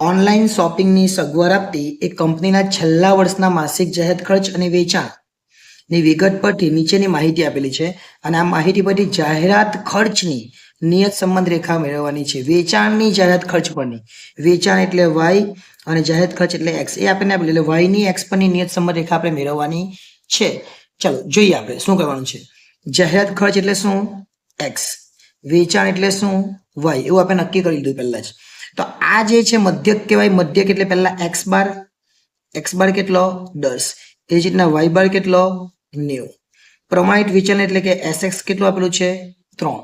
Online શોપિંગની સગવડ આપતી એ કંપનીના છેલ્લા વર્ષના માસિક જાહેર ખર્ચ અને વેચાણની વિગત પરથી નીચેની માહિતી આપેલી છે અને આ માહિતી પરથી જાહેરાત ખર્ચની નિયત સંબંધ રેખા મેળવવાની છે. વેચાણની જાહેરાત ખર્ચ પરની. વેચાણ એટલે વાય અને જાહેરાત ખર્ચ એટલે એક્સ એ આપણને આપેલી એટલે વાયની એક્સ પરની નિયત સંબંધ રેખા આપણે મેળવવાની છે. ચલો, જોઈએ આપણે શું કરવાનું છે. જાહેરાત ખર્ચ એટલે શું? એક્સ વેચાણ એટલે શું? વાય એવું આપણે નક્કી કરી લીધું પહેલા જ. તો આ જે છે મધ્યક કહેવાય. મધ્યક એટલે પહેલા એક્સ બાર એક્સ બાર કેટલો? દસ. એ જ રીતના વાય બાર કેટલો? નેવું. પ્રમાણિત વિચલન એટલે કે એસ એક્સ કેટલું આપેલું છે? ત્રણ.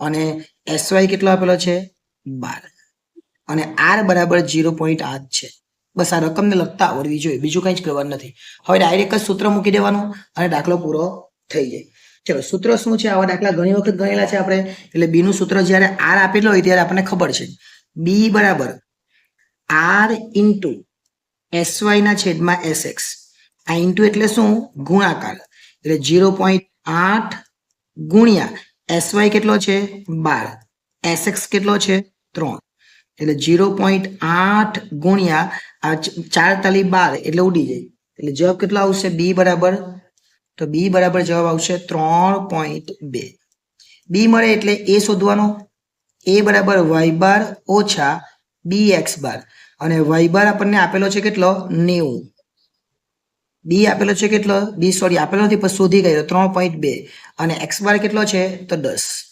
અને એસ વાય કેટલો આપેલો છે? બાર. અને આર બરાબર જીરો પોઈન્ટ આઠ છે. બસ આ રકમને લગતા આવડવી જોઈએ. બીજું કંઈ જ કરવાનું નથી. હવે ડાયરેક્ટ સૂત્ર મૂકી દેવાનું અને દાખલો પૂરો થઈ જાય. ચલો, સૂત્ર શું છે? આવા દાખલા ઘણી વખત ગણેલા છે આપણે. એટલે બીનું સૂત્ર જ્યારે આર આપેલું હોય ત્યારે આપણને ખબર છે. બી બરાબર. આર ઇન્ટુ એસ ના છેદમાં એસ એક્સ આ ઇન્ટુ એટલે શું? ગુણાકાર. એટલે જીરો પોઈન્ટ આઠ ગુણ્યા એસ વાય કેટલો છે? બાર. એસ એક્સ કેટલો છે? ત્રણ. એટલે જીરો પોઈન્ટ આઠ ગુણ્યા આ ચાર તાલી બાર એટલે ઉડી જાય. એટલે જવાબ કેટલો આવશે? બી બરાબર. તો બી બરાબર જવાબ આવશે ત્રણ પોઈન્ટ બે. બી મળે એટલે એ શોધવાનો એ બરાબર વાય બાર ઓછા બી એક્સ બાર. અને વાય બાર આપણને આપેલો છે કેટલો? નેવું. બી આપેલો છે કેટલો? બી, સોરી, આપેલો નથી, પણ શોધી ગયો ત્રણ પોઈન્ટ બે. અને એક્સ બાર કેટલો છે? તો દસ.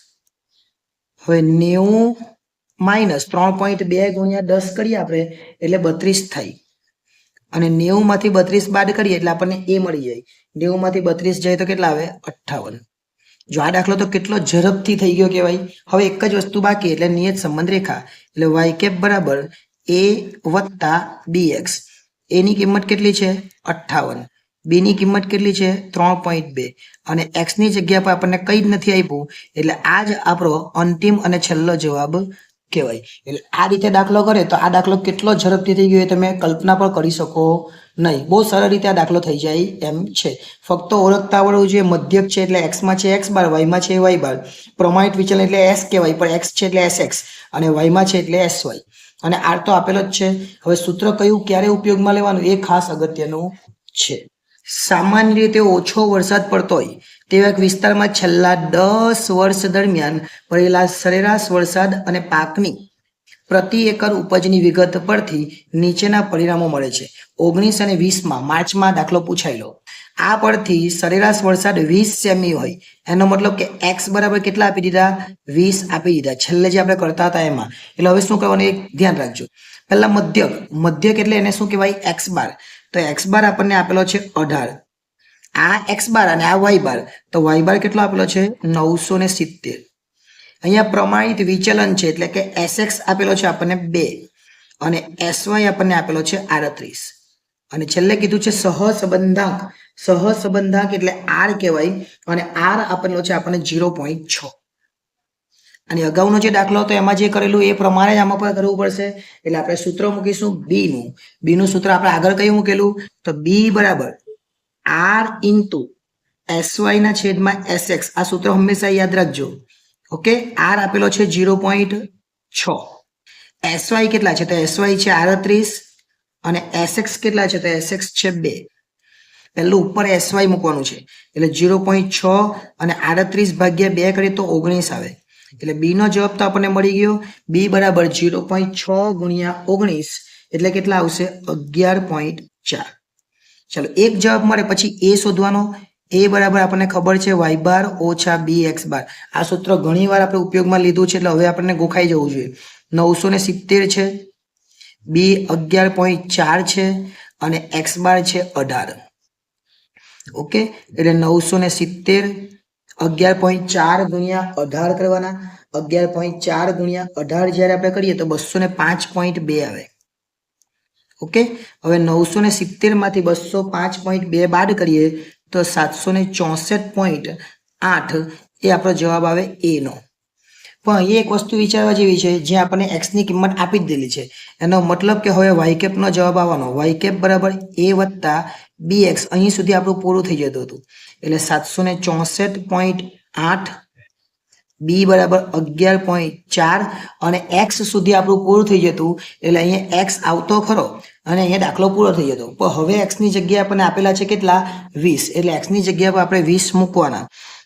હવે નેવું માઇનસ ત્રણ પોઈન્ટ બે ગુણ્યા દસ કરીએ આપણે, એટલે બત્રીસ થાય. અને નેવું માંથી બત્રીસ બાદ કરીએ, એટલે આપણને એ મળી જાય. નેવું માંથી બત્રીસ જાય તો કેટલા આવે? અઠ્ઠાવન. જો આ દાખલો તો કેટલો ઝડપથી થઈ ગયો કહેવાય. હવે એક જ વસ્તુ બાકી એટલે નિયત સંબંધ રેખા. એટલે વાય કેપ બરાબર એ વત્તા બી એક્સ એની કિંમત કેટલી છે? અઠ્ઠાવન. બીની કિંમત કેટલી છે? ત્રણ પોઈન્ટ બે. અને એક્સની જગ્યા પર આપણને કંઈ જ નથી આપ્યું. એટલે આ જ આપણો અંતિમ અને છેલ્લો જવાબ કહેવાય. એટલે આ રીતે દાખલો કરે તો આ દાખલો કેટલો ઝડપથી થઈ ગયો એ તમે કલ્પના પણ કરી શકો નહીં. બહુ સરળ રીતે આ દાખલો થઈ જાય એમ છે. ફક્ત ઓળખતા આવડવું જોઈએ મધ્યક છે એટલે એક્સમાં છે એક્સ બાર વાયમાં છે વાય બાર. પ્રમાણિત વિચલન એટલે એસ કહેવાય, પણ એક્સ છે એટલે એસ એક્સ અને વાયમાં છે એટલે એસ વાય અને આર તો આપેલો જ છે. હવે સૂત્ર કયું, ક્યારે ઉપયોગમાં લેવાનું? એ ખાસ અગત્યનું છે. સામાન્ય રીતે ઓછો વરસાદ પડતો હોય તેવા એક વિસ્તારમાં છેલ્લા દસ વર્ષ દરમિયાન પડેલા સરેરાશ વરસાદ અને પાકની પ્રતિ એકર ઉપજની વિગત પરથી નીચેના પરિણામો મળે છે. ઓગણીસ અને વીસમાં માર્ચમાં દાખલો પૂછાયેલો. આ પરથી સરેરાશ વરસાદ વીસ સેમી હોય. એનો મતલબ કે એક્સ બરાબર કેટલા આપી દીધા? વીસ આપી દીધા. છેલ્લે જે આપણે કરતા હતા એમાં. એટલે હવે શું કરવાનું? એક ધ્યાન રાખજો. પહેલા મધ્યક. મધ્યક એટલે એને શું કહેવાય? X bar. તો એક્સ બાર આપણને આપેલો છે અઢાર. આ એક્સ બાર અને આ વાય બાર તો વાય બાર કેટલો આપેલો છે? નવસો ને સિત્તેર. અહીંયા પ્રમાણિત વિચલન છે એટલે કે એસ એક્સ આપેલો છે આપણને બે અને એસ વાય આપણને આપેલો છે આડત્રીસ. અને છેલ્લે કીધું છે સહસંબંધાંક. સહસંબંધાંક એટલે આર કહેવાય અને આર આપેલો છે આપણને જીરો પોઈન્ટ છ. અને અગાઉનો જે દાખલો હતો, એમાં જે કરેલું એ પ્રમાણે જ આમાં પણ કરવું પડશે. એટલે આપણે સૂત્ર મૂકીશું બી નું બી નું સૂત્ર આપણે આગળ કયું મૂકેલું? તો બી બરાબર આર ઇન્ટુ એસવાય ના છેદમાં એસ એક્સ આ સૂત્ર હંમેશા યાદ રાખજો. ઓકે? આર આપેલો છે જીરો પોઈન્ટ છ. એસવાય કેટલા છે? તો એસવાય છે આડત્રીસ અને એસએક્સ કેટલા છે? તો એસએક્સ છે બે. પહેલું ઉપર એસવાય મૂકવાનું છે. એટલે જીરો પોઈન્ટ છ અને આડત્રીસ ભાગ્યા બે કરીએ તો ઓગણીસ આવે. એટલે બી નો જવાબ તો આપણને મળી ગયો. બી બરાબર જીરો પોઈન્ટ છ ગુણ્યા ઓગણીસ, એટલે કેટલા આવશે? અગિયાર પોઈન્ટ ચાર. ચાલો, એક જવાબ મળે, પછી એ શોધવાનો. એ બરાબર આપણને ખબર છે વાય બાર ઓછા બી એક્સ બાર. આ સૂત્ર ઘણી વાર આપણે ઉપયોગમાં લીધું છે, એટલે હવે આપણને ગોખાઈ જવું જોઈએ. નવસો ને સિત્તેર છે. બી અગિયાર પોઈન્ટ ચાર છે અને એક્સ બાર છે અઢાર. ઓકે? એટલે નવસો ને સિત્તેર અગિયાર પોઈન્ટ ચાર ગુણ્યા અઢાર કરવાના. અગિયાર પોઈન્ટ ચાર ગુણ્યા અઢાર જ્યારે આપણે કરીએ તો બસો ને પાંચ પોઈન્ટ બે આવે. ઓકે? હવે નવસો ને સિત્તેરમાંથી બસો પાંચ પોઈન્ટ બે બાદ કરીએ તો સાતસો ને ચોસઠ પોઈન્ટ આઠ એ આપણો જવાબ આવે એ નો. પણ અહીંયા એક વસ્તુ વિચારવા જેવી છે, જે આપણને એક્સની કિંમત આપી જ દેલી છે. એનો મતલબ કે હવે વાયકેપનો કેપ જવાબ આવવાનો. વાયકેપ કેપ બરાબર એ વત્તા bx અહીં સુધી આપણું પૂરું થઈ જતું હતું. એટલે સાતસો ને ચોસઠ પોઈન્ટ આઠ બી બરાબર અગિયાર પોઈન્ટ ચાર અને એક્સ સુધી આપણું પૂરું થઈ જતું. એટલે અહીંયા એક્સ આવતો ખરો અને અહીંયા દાખલો પૂરો થઈ જતો. પણ હવે એક્સની જગ્યાએ આપણને આપેલા છે કેટલા? વીસ. એટલે એક્સની જગ્યા પર આપણે વીસ મૂકવાના.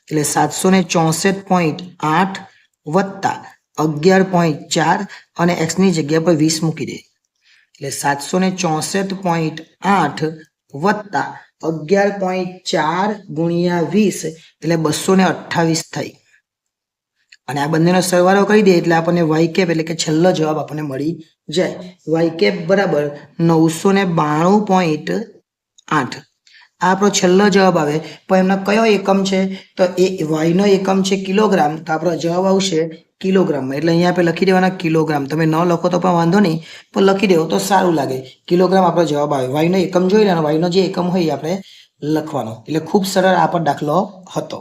એટલે સાતસો ને ચોસઠ પોઈન્ટ આઠ વત્તા અગિયાર પોઈન્ટ ચાર અને એક્સની જગ્યા પર વીસ મૂકી દે. એટલે સાતસો ને ચોસઠ પોઈન્ટ આઠ વત્તા અગિયાર પોઈન્ટ ચાર ગુણ્યા વીસ એટલે બસો ને અઠ્ઠાવીસ થઈ. અને આ બંનેનો સરવાળો કરી દે એટલે આપણને વાય કેપ એટલે કે છેલ્લો જવાબ આપણને મળી જાય. વાય કેપ બરાબર નવસો ને બાણું પોઈન્ટ આઠ. આપણો છેલ્લો જવાબ આવે, પણ એમનો કયો એકમ છે? તો એ વાયનો એકમ છે કિલોગ્રામ, તો આપણો જવાબ આવશે કિલોગ્રામમાં એટલે અહીંયા આપણે લખી દેવાના કિલોગ્રામ. તમે ન લખો તો પણ વાંધો નહીં, પણ લખી દેવો તો સારું લાગે. કિલોગ્રામ આપણો જવાબ આવે. વાયુનો એકમ જોઈ લેવાનો. વાયુનો જે એકમ હોય એ આપણે લખવાનો. એટલે ખૂબ સરળ આ પર દાખલો હતો.